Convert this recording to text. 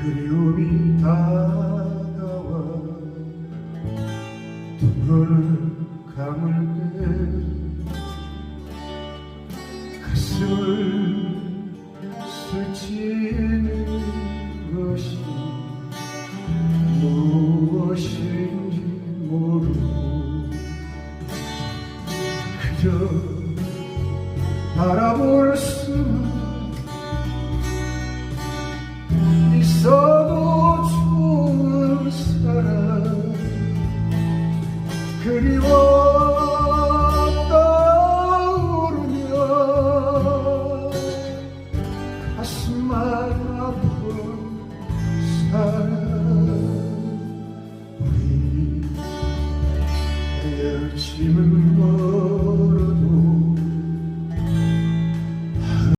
그리움이 다가와 두 눈을 감을 때 가슴을 스치는 것이 무엇인지 모르고 그저 바라볼 수 그리워 떠오르며 가슴만 아픈 삶. 우리 헤어짐을